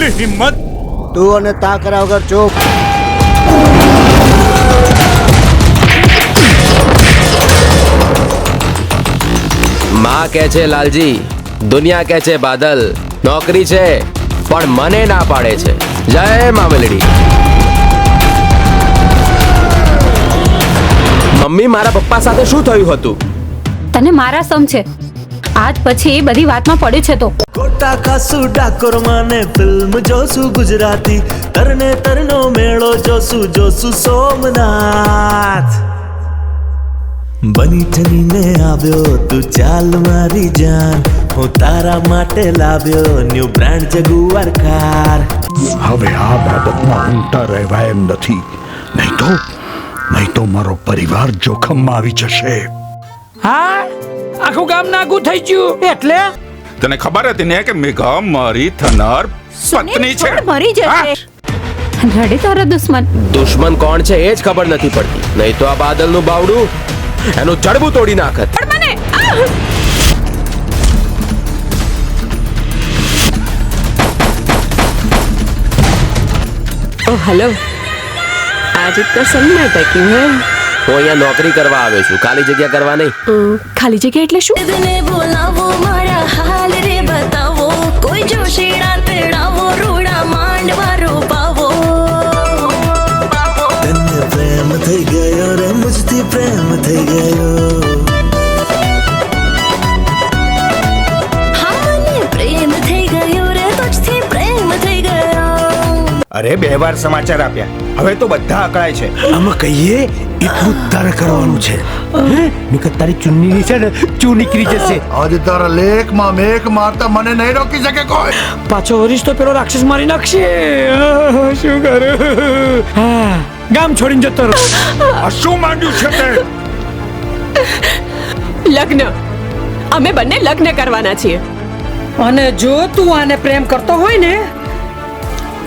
હિંમત? તું અને તા કર્યા વગર ચૂપ. માં કહે છે લાલજી દુનિયા કહે છે બાદલ નોકરી છે પણ મને ના પાડે છે. જય મામલડી મમ્મી મારા પપ્પા સાથે શું થયું હતું? તને મારા સમ છે. આજ પછી એ બધી વાતમાં પડ્યું છે તો. ખોટા ખાસું ડાકોર માને ફિલ્મ જોશું ગુજરાતી. તરને તરનો મેળો જોશું જોશું સોમનાથ. બની ઠનીને આવ્યો તું ચાલ મારી જાન. હું તારા માટે લાવ્યો ન્યુ બ્રાન્ડ જગુઆર કાર. હવે આ બાબતમાં ઊંટા રહેવાય એમ નથી. નહીં તો નહીં તો મારો પરિવાર જોખમમાં આવી જશે. હા? આખું ગામ નાગું થઈ ગયું એટલે તને ખબર હતી ને કે મેઘા મારી થનાર પત્ની છે મરી જશે રડે તારા દુશ્મન દુશ્મન કોણ છે એ જ ખબર નથી પડતી નહીં તો આ બાદલનું બાવડું એનું જડબું તોડી નાખત મને આહ! ओ हेलो आज इतना सन्नाटा क्यों है હું અહીંયા નોકરી કરવા આવ્યો છું. ખાલી જગ્યા કરવા નહીં. ખાલી જગ્યા એટલે શું? ને બોલાવો મારા હાલ રે બતાવો. કોઈ જોશીડા તેડાવો રૂડા માંડવા રોપાવો તને પ્રેમ થઈ ગયો રે મુજથી પ્રેમ થઈ ગયો. હા પ્રેમ થઈ ગયો પ્રેમ થઈ ગયો. અરે બે વાર સમાચાર આપ્યા. હવે તો બધા અકળાય છે. આમાં કહીએ એટલું તારે કરવાનું છે. નિકત તારી ચુન્ની છે ને ચૂ નીકળી જશે. આજે તારા લેખમાં મેઘ મારતા મને નહીં રોકી શકે કોઈ. પાછો વરીશ તો પેલો રાક્ષસ મારી નાખશે. શું કરે? ગામ છોડીને જતો રહો. આ શું માંડ્યું છે તે? લગ્ન. અમે બંને લગ્ન કરવાના છીએ. અને જો તું આને પ્રેમ કરતો હોય ને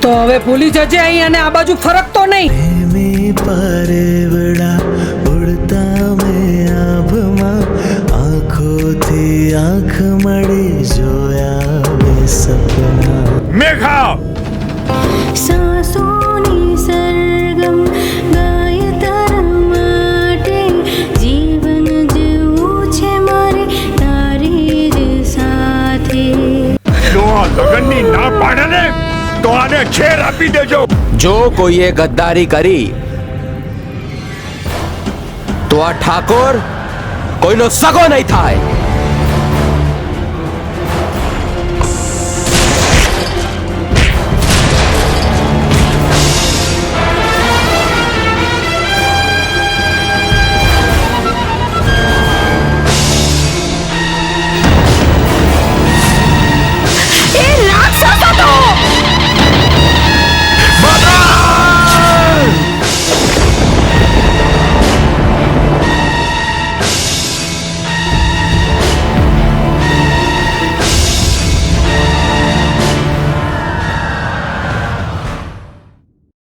તો હવે ભૂલી જજે અહીં અને આ બાજુ ફરકતો નહીં. પ્રેમી પરવડા ઉડતા મેં આભમાં. આંખોથી આંખ મળી જોયા મે સપના. મેઘા! સાસોની સરગમ ગાય તારા માટે. જીવન જીવવું છે મારે તારી જ સાથે. જો લગનની ના પાડે ને તો આને છેર આપી દેજો. જો કોઈએ ગદ્દારી કરી, તો આ ઠાકોર કોઈનો સગો નહીં થાય.